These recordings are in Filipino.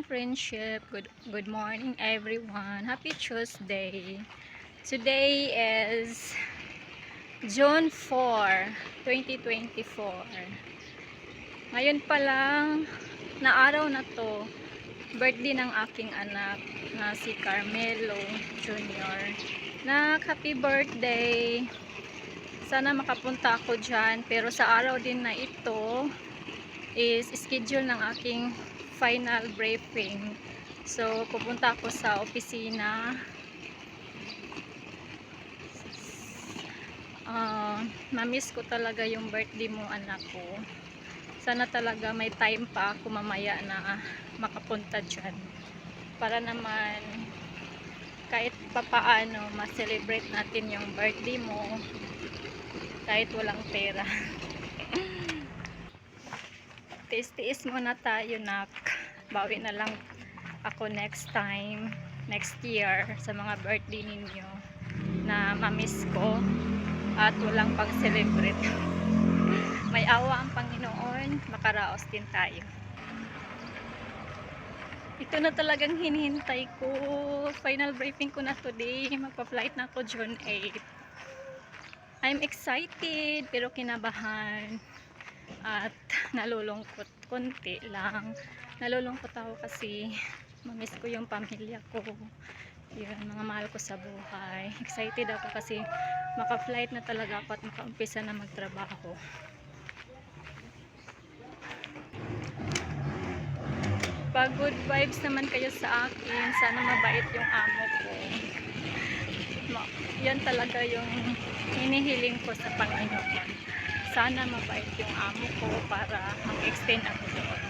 morning, friendship. Good good morning, everyone. Happy Tuesday. Today is June 4, 2024. Ngayon pa lang, na araw na to, birthday ng aking anak na si Carmelo Jr. Na happy birthday! Sana makapunta ako dyan. Pero sa araw din na ito, is schedule ng aking final briefing. So, pupunta ako sa opisina. Ah, na-miss ko talaga yung birthday mo, anak ko. Sana talaga may time pa ako mamaya na makapunta dyan. Para naman kahit papaano ma-celebrate natin yung birthday mo kahit walang pera. Tiis-tiis muna tayo, nak. Bawi na lang ako next time, next year, sa mga birthday ninyo na mamiss ko at walang pang celebrate. May awa ang Panginoon, makaraos din tayo. Ito na talagang hinihintay ko. Final briefing ko na today. Magpa-flight na ako June 8. I'm excited pero kinabahan at nalulungkot konti lang nalulungkot ako kasi mamiss ko yung pamilya ko. Yun, mga mahal ko sa buhay. Excited ako kasi maka-flight na talaga ako at makaumpisa na magtrabaho. Pag good vibes naman kayo sa akin sana mabait yung amo ko. Yan talaga yung hinihiling ko sa Panginoon. Sana mabait yung amo ko para mag-extend ako doon.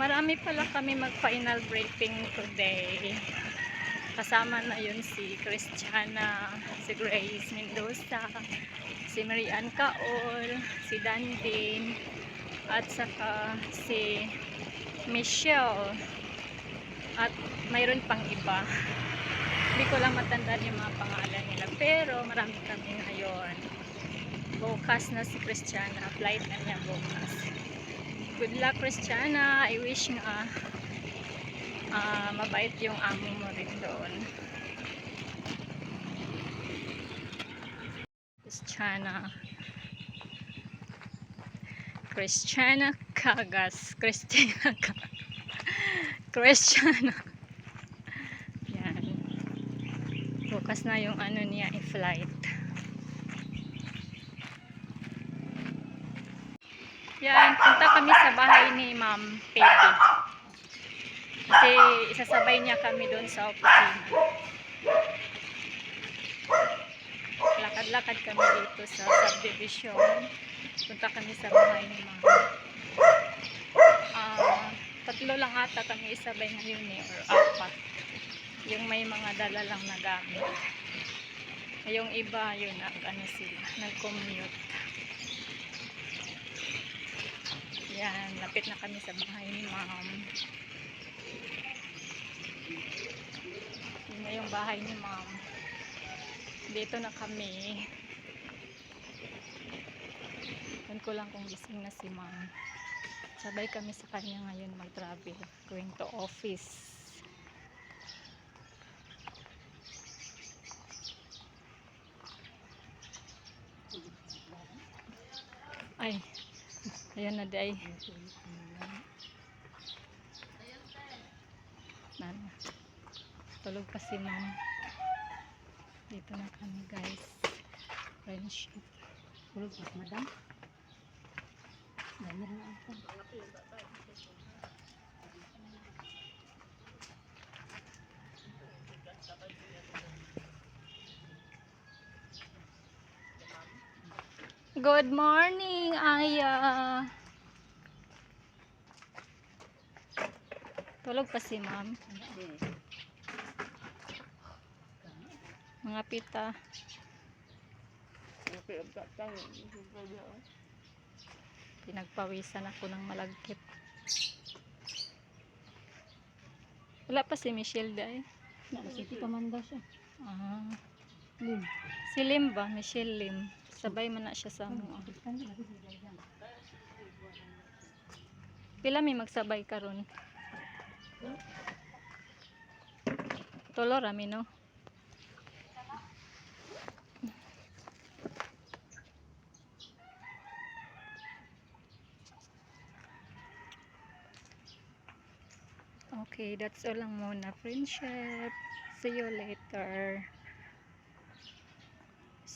Marami pala kami mag-final briefing today. Kasama na yun si Christiana, si Grace Mendoza, si Marian Caol, si Dandin, at saka si Michelle. At mayroon pang iba hindi ko lang matandaan yung mga pangalan nila pero marami kami ngayon bukas na si Christiana flight na niya bukas good luck Christiana. I wish nga ah, mabait yung amo mo rin doon. Christiana. Christiana Kagas Christina Kagas Christiana. Yan. Bukas na yung ano niya i-flight yan punta kami bahay ni ma'am Peggy kasi isasabay niya kami doon sa opisina. Lakad-lakad kami dito sa subdivision. Punta kami sa bahay ni ma'am. Ah tatlo lang ata kami isabay ngayon eh or apat. Yung may mga dala lang na gamit. Yung iba yun ano sila nag commute yan lapit na kami sa bahay ni ma'am. Yun na yung bahay ni ma'am. Dito na kami. Yun ko lang kung gising na si ma'am. Sabay kami sa kanya ngayon mag travel going to office. Ay, ayan na day. Nana. Tulog pa si ma'am. Dito na kami guys. Friendship. Tulog ba, madam? Dami rin ako. Good morning, Aya. Tulog pa si ma'am. Mga pita. Pinagpawisan ako ng malagkit. Wala pa si Michelle dahil. Nakasiti pa man daw siya. Ah, Lim. si Lim ba? Michelle Lim. Sabay man na siya sa mo. Pila may magsabay karon? Tulo rami no. Okay, that's all lang muna, friendship. See you later.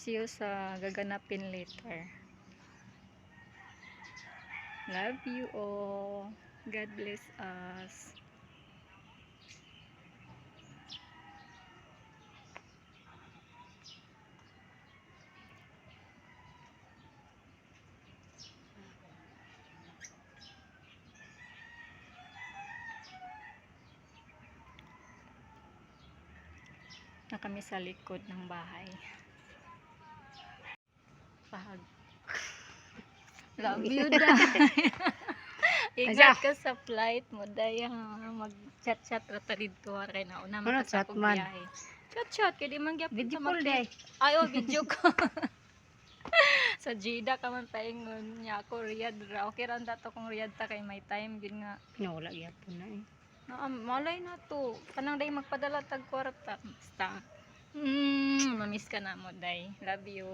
See you sa gaganapin later. Love you all. God bless us. na kami sa likod ng bahay. Love you, Day. Ingat ka sa flight mo, Day. ha. Mag-chat-chat rata dito. Kaya na una Ano, sa man? biyahe. Chat-chat. Kaya di man gyapon Video call, Day. Ay, oh, video call. sa Jeddah ka man paingon niya ako Riyadh ra. Okay ra dato kung Riyadh ta kay may time gid nga Pinawala gyapon na eh. Na, malay na to. Kanang day magpadala tag kwarta. Basta. Mm, mamiss ka na mo, day. Love you.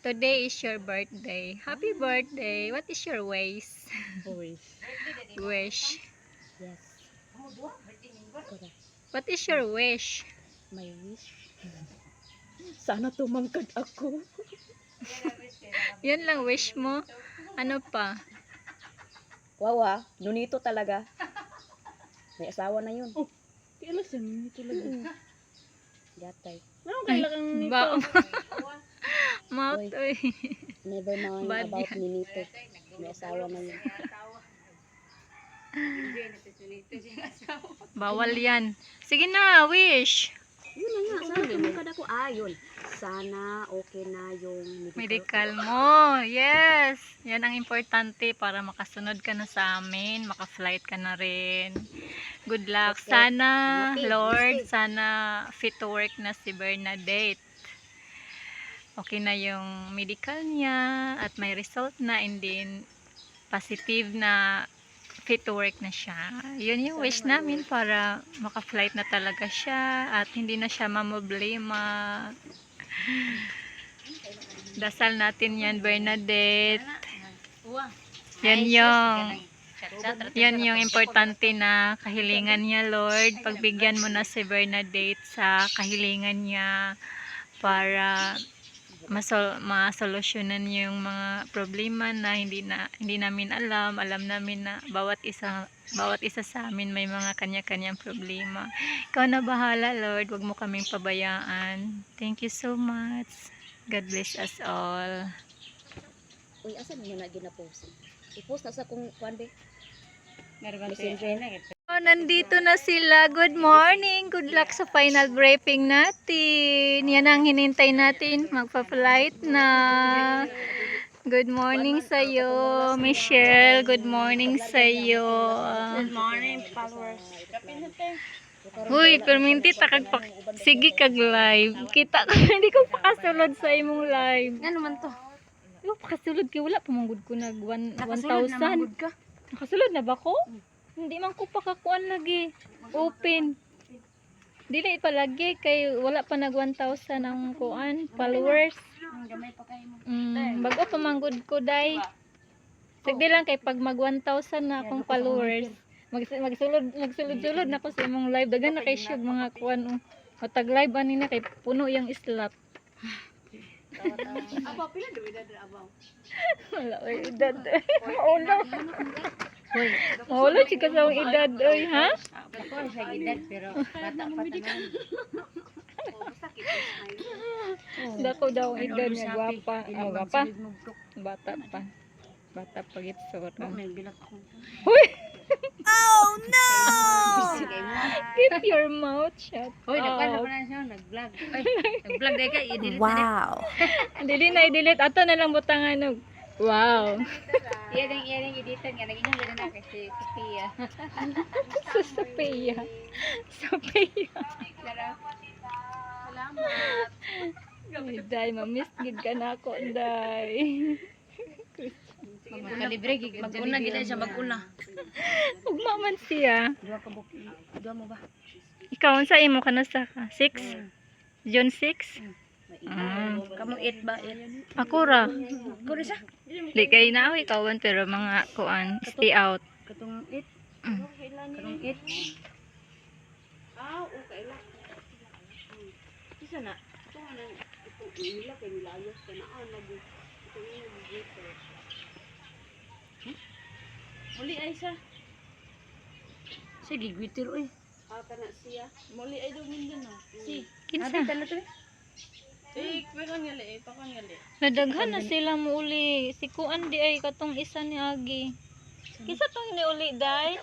Today is your birthday. Happy birthday. What is your wish? Always. Wish. Yes. What is your wish? My wish. Sana tumangkad ako. Yun lang wish mo. Ano pa? Wow ah, nunito talaga. May asawa na yun. Oh, Di alas yan, ito lang. Gatay. Ano kailangan nito? Ba Mouth, Oy. Never mind Bad about yan. ninito. May asawa na yun. Bawal yan. Sige na, wish. Yun na nga, sana tumangkad ako. Ah, yun. Sana okay na yung medical. Medical mo. Yes. Yan ang importante para makasunod ka na sa amin. Maka-flight ka na rin. Good luck. Okay. Sana, Okay, Lord, sana fit to work na si Bernadette. Okay na yung medical niya at may result na and then positive na fit to work na siya. Yun yung wish namin para maka-flight na talaga siya at hindi na siya mamoblema. Dasal natin yan, Bernadette. Yan yung yan yung importante na kahilingan niya, Lord. Pagbigyan mo na si Bernadette sa kahilingan niya para masol masolusyonan yung mga problema na hindi na hindi namin alam. Alam namin na bawat isa bawat isa sa amin may mga kanya-kanyang problema. Ikaw na bahala, Lord. Huwag mo kaming pabayaan. Thank you so much. God bless us all. Uy, asan mo na ginapost? I-post na sa kung kuan be? Messenger. Oh, nandito na sila. Good morning. Good luck sa final briefing natin. Yan ang hinintay natin. Magpa-flight na. Good morning sa iyo, Michelle. Good morning sa iyo. Good morning, followers. Huy, perminti takag pa. Sige kag live. Kita ko hindi ko pakasulod sa imong live. Ano man to? Ko pakasulod kay wala pamanggod ko nag one- Nakasulod na 1,000. magod ka. Nakasulod na ba ko? Hindi man ko pakakuan lagi. Open. Dili pa lagi kay wala pa nag 1,000 ang kuan followers. Mm, bago pa manggod ko dai. Sige lang kay pag mag 1,000 na akong followers. Mag magsulod magsulod-sulod na ko sa imong live dagan na kay shoot mga kuan oh. Matag live ani na kay puno yung slot. Aba, pila do edad abaw? Wala edad. Maulo. Maulo chika sa akong edad oy ha? Ako sa edad pero bata pa tanan. Dako daw ang edad niya gwapa. Oh, gwapa. Bata pa. Bata pa git ako. Hoy, Sige mo. keep your mouth shut. Hoy, nagpano pa na siya, nag-vlog. Ay, nag-vlog dahil ka, i-delete na Dili na i-delete ato na lang butangan og. Wow. Iya ding, iya ding, editan nga. Naging yung na kasi si Pia. Sa Sophia. Sophia. Salamat. Ay, day, mamiss gid ka na ako, day. Magkalibre, gigit. Mag-una gid siya mag-una. Ugma man siya. Duha ka buki. Duha mo ba? Ikaw, sa imo ka na sa ka? Six? June 6? Ah. Kamong 8 ba? 8. Ako ra. Kuri sa? Di kay na ako ikawan pero mga kuan, stay out. Katong 8. Mm. Katong 8. Ah, okay lang. Isa na. Ito nga na. Ito, nila kay nilayos ka na. Ah, nag Ito yung dito. Muli ay sa. Sige, gwitir oy. Ah, kana siya. Muli ay daw mindan na. Si. Kinsa? Abi tala Nadaghan na sila mo uli. Si kuan di ay katong isa ni Agi. Kisa tong ni uli day?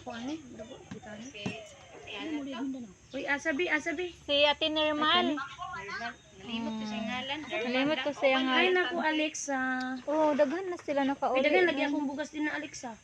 Uy, asabi, asabi. Si Ate Normal. Nalimot ko siya nga. Ay nako Alexa. Oh, daghan na sila May nakauli. daghan lagi akong bugas din na Alexa.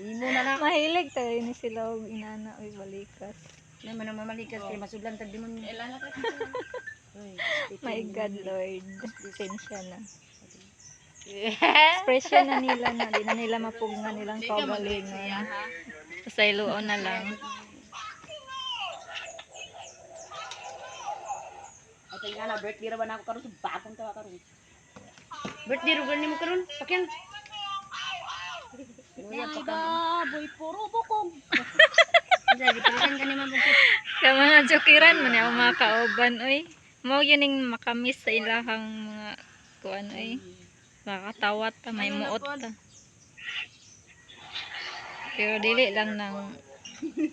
Imo na na. Mahilig tayo ni sila og inana oy balikas. May man mamalikas kay masudlan tag dimon. Ilan na ka? My God, Lord. Pasensya na. Expression na nila na. Di na nila mapugngan nilang kaugalingan. Pasayloon na lang. At nga na birthday ra ba na ako karon sa bagong tawa karon. Birthday ro gani mo karon? Pakyan. Ay, baboy, puro Bukong. Sa mga jokiran man ako mga kauban oy. Mo yun yung makamis sa ilahang mga kuan oy. Makakatawat ta, may muot ta. Pero dili lang ng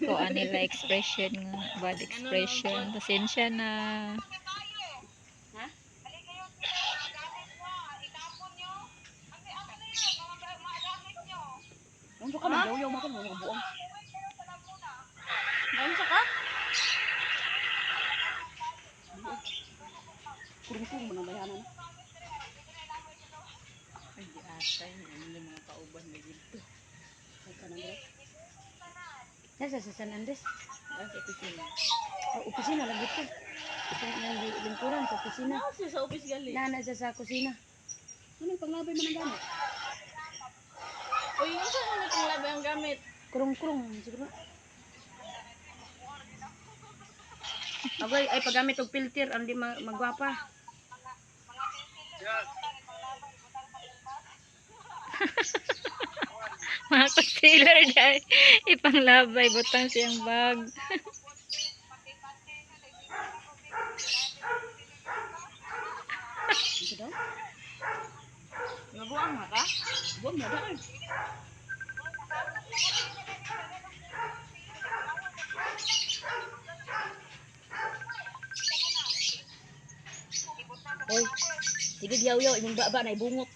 kuan nila expression bad expression. Pasensya na. Unsa ka magyaw-yaw mo karon mga buong. Unsa ka? Kurung-kurung mo na bayanan. Ay, atay, ano yung mga kauban na dito. Ay, kanang. Nasa sa San Andres. Ah, sa opisina. Oh, opisina lang dito. Ito yung lingkuran sa opisina. Ah, siya sa office gali. Nana sa sa kusina. Ano yung panglabay mo ng gamit? Uy, unsa mo na kung labi ang gamit? Kurung-kurung. Siguro. Agay, ay paggamit og filter, ang di ma- magwapa. Mga concealer dahil ipanglabay butang siyang bag. Ito daw? Nabuang na ka? Buwag na daan. Oy, sige yaw-yaw, imong baba na ibungot.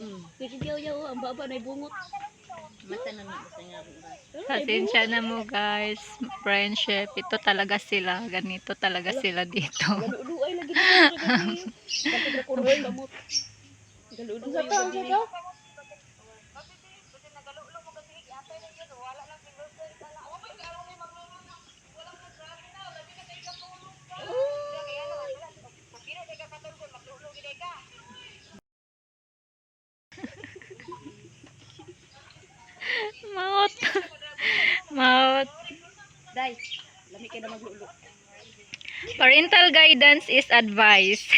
Hmm. Sige yaw-yaw, ang baba na ibungot. Na rin. Pasensya na mo guys. Friendship. Ito talaga sila. Ganito talaga sila dito. Galuduay lagi na gabi. Kapag na kuroy kamot. Galuduay. Maot. Maot. Day, lami kay na maglulo. Parental guidance is advice.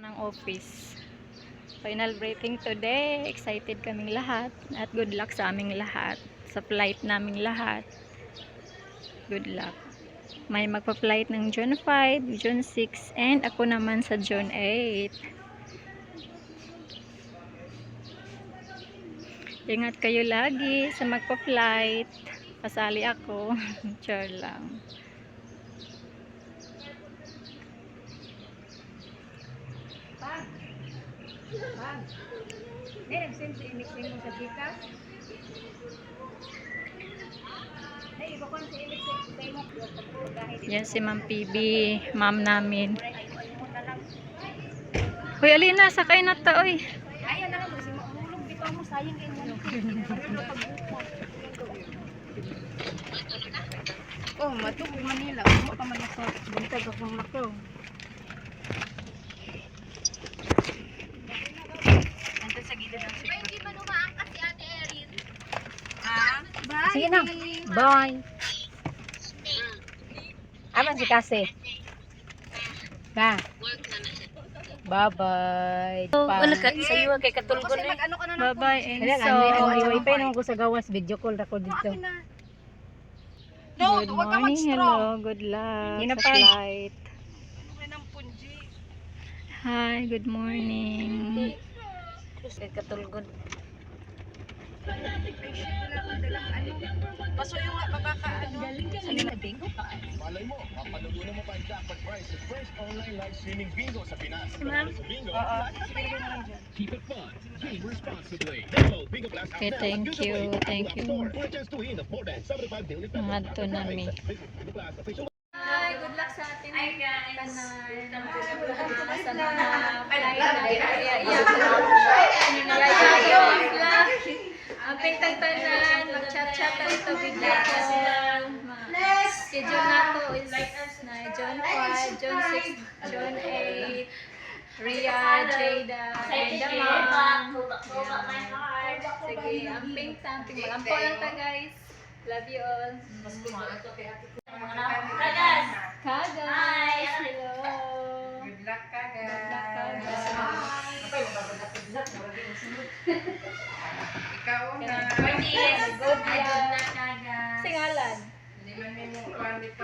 ng office. Final briefing today. Excited kaming lahat. At good luck sa aming lahat. Sa flight naming lahat. Good luck. May magpa-flight ng June 5, June 6, and ako naman sa June 8. Ingat kayo lagi sa magpa-flight. Pasali ako. Char lang. Eh, nag-send si Imix mo sa Gcash. Yan si Ma'am PB, ma'am namin. Hoy, Alina, sakay na to, oy. Ayaw na lang, kasi mahulog bitaw mo, sayang kayo mo. Oh, matuk Manila. Mo pa man sa buntag akong lakaw. Anta sa gilid ng sipot. Sige na. Bye. Aman si Kasi. Ka. Bye-bye. wala ka- Sa iyo kay katulgon eh. Ano Bye-bye, Kaya Enzo. ano, ano, wifi naman ko sa gawas, video call ako dito. No, Good morning, hello. Good luck sa flight. punji. Hi, good morning. Katulgon. Paso yung nga makakaano. Ano na bingo pa? Malay mo, mapanudunan mo pa ang jackpot prize sa first online live streaming bingo sa Pinas. Ma'am? Sa bingo, Oo. Sige na lang dyan. keep it fun, game responsibly. Download Bingo Blast app Okay, now. thank Use it you, away. thank App you. Store For a chance to win more than 75 daily pesos. Ngadto na mi. Visit Bingo Blast official Hi, good luck sa atin. Hi guys. Kanan. Sa mga flight na Ang pintagtanan, mag-chat-chat na ito video call. Schedule na to is na John 5, John 6, John 8, Ria, Jada, and the mom. Yan. Sige, ang pintang. Tingmalampo lang ta guys. Love you all. Kagas! Hello! Good luck ka, Good luck, Kagas. Ikaw na. Good luck. Singalan. Hindi man may mo kuhan dito.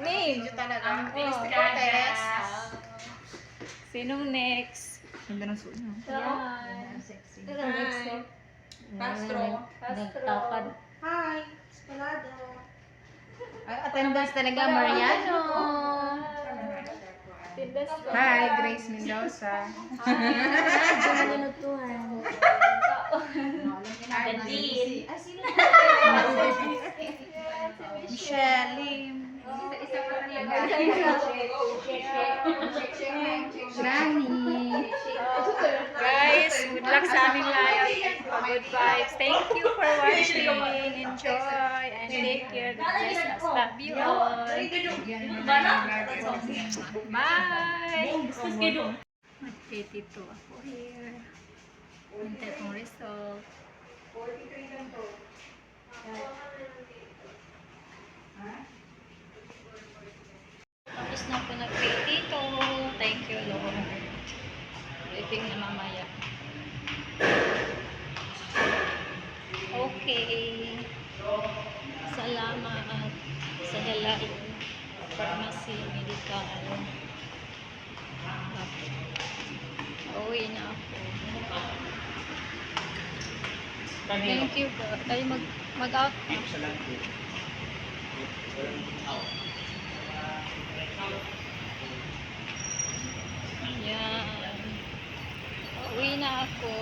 Name. talaga. Oh, Cortez. Sinong next? Ganda ng suot mo. Yan. Sexy. Hi. Castro. Castro. Hi, Escalado. Ay, attendance talaga, Mariano. Hi, Grace Mendoza. Michelle Lim. Nani. Guys, good luck sa aming live. Good vibes. Thank you for watching. Enjoy and take care. God bless us. Love you all. Bye! Mag-82 ako here. Hintay kong result. Tapos na po nag-82. Thank you, Lord. Waiting na mamaya. Okay. Salamat sa Helain Pharmacy Medical. Uwi na ako. Thank you po. Ay, mag, mag-out na. Yan. Uwi na ako.